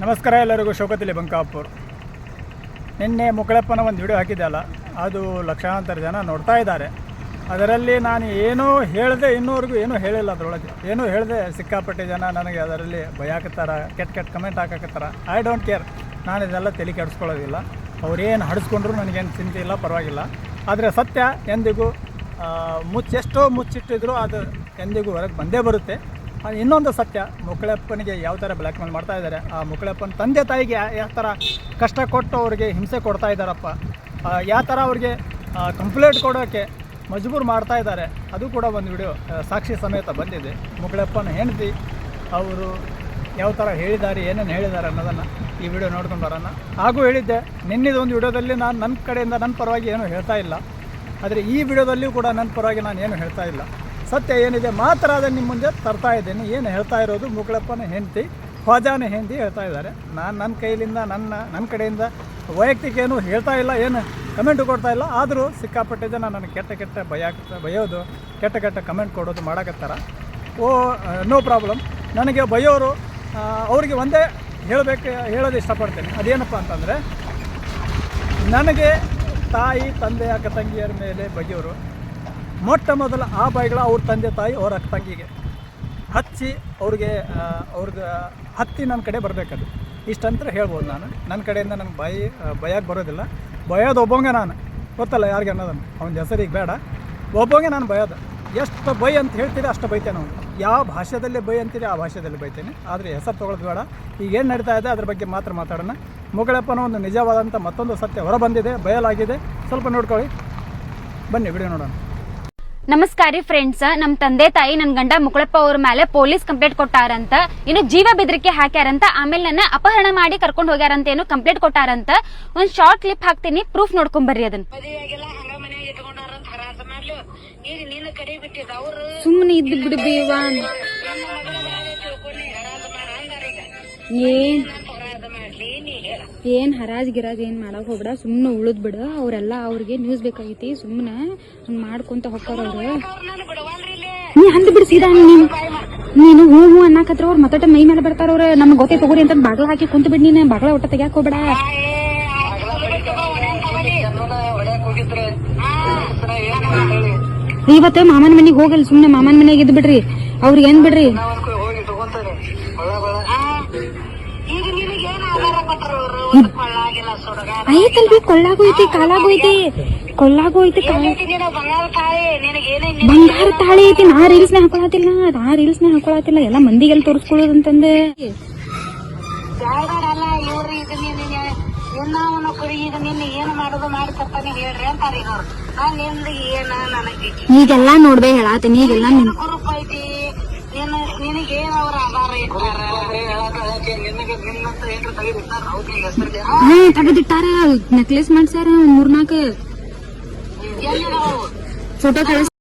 ನಮಸ್ಕಾರ ಎಲ್ಲರಿಗೂ, ಶೋಕತಿಲಿ ಬಂಕಾಪುರ್. ನಿನ್ನೆ ಮುಕ್ಕಳಪ್ಪನ ಒಂದು ವಿಡಿಯೋ ಹಾಕಿದ್ದೆ ಅಲ್ಲ ಅದು ಲಕ್ಷಾಂತರ ಜನ ನೋಡ್ತಾ ಇದ್ದಾರೆ. ಅದರಲ್ಲಿ ನಾನು ಏನೂ ಹೇಳಿದೆ, ಇನ್ನೂವರೆಗೂ ಏನೂ ಹೇಳಿಲ್ಲ ಅದರೊಳಗೆ. ಏನೂ ಹೇಳಿದೆ, ಸಿಕ್ಕಾಪಟ್ಟೆ ಜನ ನನಗೆ ಅದರಲ್ಲಿ ಭಯಾಕತ್ತಾರ ಕೆಟ್ಟ ಕೆಟ್ಟ ಕಮೆಂಟ್ ಹಾಕತ್ತಾರ. ಐ ಡೋಂಟ್ ಕೇರ್ ನಾನು ಇದೆಲ್ಲ ತಲೆ ಕೆಡಿಸ್ಕೊಳ್ಳೋದಿಲ್ಲ. ಅವ್ರೇನು ಹಡಿಸ್ಕೊಂಡ್ರು ನನಗೇನು ಚಿಂತೆ ಇಲ್ಲ, ಪರವಾಗಿಲ್ಲ. ಆದರೆ ಸತ್ಯ ಎಂದಿಗೂ ಮುಚ್ಚೆಷ್ಟೋ ಮುಚ್ಚಿಟ್ಟಿದ್ರು ಅದು ಎಂದಿಗೂ ಹೊರಗೆ ಬಂದೇ ಬರುತ್ತೆ. ಇನ್ನೊಂದು ಸತ್ಯ ಮುಕ್ಕಳಪ್ಪನಿಗೆ ಯಾವ ಥರ ಬ್ಲ್ಯಾಕ್ ಮೇಲ್ ಮಾಡ್ತಾ ಇದ್ದಾರೆ? ಆ ಮುಕ್ಕಳಪ್ಪನ ತಂದೆ ತಾಯಿಗೆ ಯಾವ ಥರ ಕಷ್ಟ ಕೊಟ್ಟು ಅವ್ರಿಗೆ ಹಿಂಸೆ ಕೊಡ್ತಾ ಇದ್ದಾರಪ್ಪ? ಯಾವ ಥರ ಅವ್ರಿಗೆ ಕಂಪ್ಲೇಂಟ್ ಕೊಡೋಕ್ಕೆ ಮಜಬೂರು ಮಾಡ್ತಾ ಇದ್ದಾರೆ? ಅದು ಕೂಡ ಒಂದು ವಿಡಿಯೋ ಸಾಕ್ಷಿ ಸಮೇತ ಬಂದಿದೆ. ಮುಕ್ಕಳಪ್ಪನ ಹೆಂಡತಿ, ಅವರು ಯಾವ ಥರ ಹೇಳಿದ್ದಾರೆ, ಏನೇನು ಹೇಳಿದ್ದಾರೆ ಅನ್ನೋದನ್ನು ಈ ವಿಡಿಯೋ ನೋಡ್ಕೊಂಡು ಬರೋಣ. ಹಾಗೂ ಹೇಳಿದ್ದೆ, ನಿನ್ನೆದೊಂದು ವಿಡಿಯೋದಲ್ಲಿ ನಾನು ನನ್ನ ಕಡೆಯಿಂದ ನನ್ನ ಪರವಾಗಿ ಏನೂ ಹೇಳ್ತಾ ಇಲ್ಲ. ಆದರೆ ಈ ವಿಡಿಯೋದಲ್ಲಿಯೂ ಕೂಡ ನನ್ನ ಪರವಾಗಿ ನಾನು ಏನು ಹೇಳ್ತಾ ಇಲ್ಲ. ಸತ್ಯ ಏನಿದೆ ಮಾತ್ರ ಅದನ್ನು ನಿಮ್ಮ ಮುಂದೆ ತರ್ತಾ ಇದ್ದೇನೆ. ಏನು ಹೇಳ್ತಾ ಇರೋದು ಮುಗಳಪ್ಪನ ಹೆಂಡತಿ, ಖ್ವಾಜಾನ ಹೆಂಡತಿ ಹೇಳ್ತಾ ಇದ್ದಾರೆ. ನಾನು ನನ್ನ ಕೈಲಿಂದ, ನನ್ನ ನನ್ನ ಕಡೆಯಿಂದ ವೈಯಕ್ತಿಕ ಏನು ಹೇಳ್ತಾ ಇಲ್ಲ, ಏನು ಕಮೆಂಟು ಕೊಡ್ತಾ ಇಲ್ಲ. ಆದರೂ ಸಿಕ್ಕಾಪಟ್ಟೆ ಜನ ನನಗೆ ಕೆಟ್ಟ ಕೆಟ್ಟ ಭಯ ಬಯೋದು ಕೆಟ್ಟ ಕೆಟ್ಟ ಕಮೆಂಟ್ ಕೊಡೋದು ಮಾಡಕತ್ತಾರ. ಓ, ನೋ ಪ್ರಾಬ್ಲಮ್ ನನಗೆ ಬಯೋರು ಅವರಿಗೆ ಒಂದೇ ಹೇಳಬೇಕು, ಹೇಳೋದು ಇಷ್ಟಪಡ್ತೇನೆ. ಅದೇನಪ್ಪ ಅಂತಂದರೆ, ನನಗೆ ತಾಯಿ, ತಂದೆ, ಅಕ್ಕ, ತಂಗಿಯರ ಮೇಲೆ ಬಗೆಯೋರು ಮೊಟ್ಟ ಮೊದಲ ಆ ಬಾಯಿಗಳು ಅವ್ರ ತಂದೆ ತಾಯಿ ಅವ್ರ ಅಕ್ಕ ತಂಗಿಗೆ. ಹಚ್ಚಿ ಅವ್ರಿಗೆ ಅವ್ರಿಗೆ ಹತ್ತಿ ನನ್ನ ಕಡೆ ಬರಬೇಕದು. ಇಷ್ಟಂತ ಹೇಳ್ಬೋದು ನಾನು. ನನ್ನ ಕಡೆಯಿಂದ ನನಗೆ ಬಾಯಿ ಭಯಕ್ಕೆ ಬರೋದಿಲ್ಲ. ಭಯೋದು ಒಬ್ಬಂಗೆ ನಾನು. ಗೊತ್ತಲ್ಲ ಯಾರಿಗೆ ಅನ್ನೋದನ್ನು. ಅವನ ಹೆಸರಿಗೆ ಬೇಡ. ಒಬ್ಬಂಗೆ ನಾನು ಭಯೋದು. ಎಷ್ಟು ಬೈ ಅಂತ ಹೇಳ್ತೀರಿ ಅಷ್ಟು ಬೈತೇನೆ ಅವನು. ಯಾವ ಭಾಷೆದಲ್ಲಿ ಬೈ ಅಂತೀರಿ ಆ ಭಾಷೆದಲ್ಲಿ ಬೈತೇನೆ. ಆದರೆ ಹೆಸರು ತೊಗೊಳೋದು ಬೇಡ. ಈಗ ಏನು ನಡೀತಾ ಇದೆ ಅದ್ರ ಬಗ್ಗೆ ಮಾತ್ರ ಮಾತಾಡೋಣ. ಮುಗಳಪ್ಪನ ಒಂದು ನಿಜವಾದಂಥ ಮತ್ತೊಂದು ಸತ್ಯ ಹೊರಬಂದಿದೆ ಬಯಲಾಗಿದೆ. ಸ್ವಲ್ಪ ನೋಡ್ಕೊಳ್ಳಿ. ಬನ್ನಿ, ವಿಡಿಯೋ ನೋಡೋಣ. ನಮಸ್ಕಾರ ಫ್ರೆಂಡ್ಸ್ ನಮ್ ತಂದೆ ತಾಯಿ ನನ್ ಗಂಡ ಮುಕುಳಪ್ಪ ಅವ್ರ ಮೇಲೆ ಪೊಲೀಸ್ ಕಂಪ್ಲೇಂಟ್ ಕೊಟ್ಟಾರಂತ ಇನ್ನು ಜೀವ ಬೆದರಿಕೆ ಹಾಕ್ಯಾರಂತ ಆಮೇಲೆ ನನ್ನ ಅಪಹರಣ ಮಾಡಿ ಕರ್ಕೊಂಡು ಹೋಗ್ಯಾರಂತ ಏನು ಕಂಪ್ಲೇಂಟ್ ಕೊಟ್ಟಾರಂತ ಒಂದ್ ಶಾರ್ಟ್ ಕ್ಲಿಪ್ ಹಾಕ್ತೀನಿ ಪ್ರೂಫ್ ನೋಡ್ಕೊಂಡ್ ಬರ್ರಿ ಅದನ್ನ. ನಿನ್ನ ಸುಮ್ಮನೆ ಇದ್ದು ಬಿಡು ಬೇವಾ. ನಮ್ಮ ಮಗಳ ಮ್ಯಾಲೆ ತಿಳ್ಕೊಂಡು ಹರಾಜ ಈಗ. ಏನ್ ಅಂತ ಹರಾಜ ಮಾಡ್ಲಿ ನೀ ಹೇಳ ಏನ್ ಹರಾಜ್ ಗಿರಾಜ್ ಏನ್ ಮಾಡಕ್ ಹೋಗ್ಬೇಡ, ಸುಮ್ನೆ ಉಳಿದ್ ಬಿಡ. ಅವರೆಲ್ಲ ಅವ್ರಿಗೆ ನ್ಯೂಸ್ ಬೇಕಾಗೈತಿ, ಸುಮ್ನೆ ಹಂಗ್ ಮಾಡ್ಕೊಂತ ಹೋಗ್ತಾರ ನೀ ಅಂದ್ ಬಿಡು ಸೀದಾ, ನೀನು ನೀನು ಹೂ ಹೂ ಅನ್ನಕತ್ರ ಅವ್ರ ಮತ್ತಟ ಮೈ ಮೇಲೆ ಬರ್ತಾರ ಅವ್ರ. ನಮ್ಗೆ ಗೊತ್ತೇ ತಗೋರಿ ಅಂತ ಬಾಗ್ಲ ಹಾಕಿ ಕುಂತ ಬಿಡ್ ನೀನ್, ಬಾಗ್ಲ ಒಟ್ಟ ತೆಗ್ಯಾಕ್ ಹೋಗ್ಬೇಡ. ಇವತ್ತ ಮಾಮನ್ ಮನಿಗ್ ಹೋಗಲ್, ಸುಮ್ನೆ ಮಾಮನ್ ಮನೆಗೆ ಇದ್ ಬಿಡ್ರಿ. ಅವ್ರಿಗೆ ಏನ್ ಬಿಡ್ರಿ? ಐತಲ್ವಿ ಕೊಳ್ಳಾಗೂ ಐತಿ ಕಾಲಾಗೂ ಐತಿ ಕೊಳ್ಳಾಗೂ ಐತಿ ಬಂಗಾರ ತಾಳಿ? ಐತಿ ನಾ ರೀಲ್ಸ್ನ ಹಾಕೊಳತಿಲ್ಲ ನಾ ರೀಲ್ಸ್ನ ಹಾಕೊಳತಿಲ್ಲ ಎಲ್ಲಾ ಮಂದಿಗೆಲ್ಲ ತೋರಿಸ್ಕೊಳ್ಳೋದಂತಂದೆ. ಈಗೆಲ್ಲಾ ನೋಡ್ಬೇ ಹೇಳಾತೀನಿ ಈಗೆಲ್ಲಾ ನಿನ್ ಹಾ ತೆಗದಿಟ್ಟಾರ ನೆಕ್ಲೆಸ್ ಮಾಡ್ಸ್ಯಾರ ನಾವು ಫೋಟೋ ಕಳಿಸ್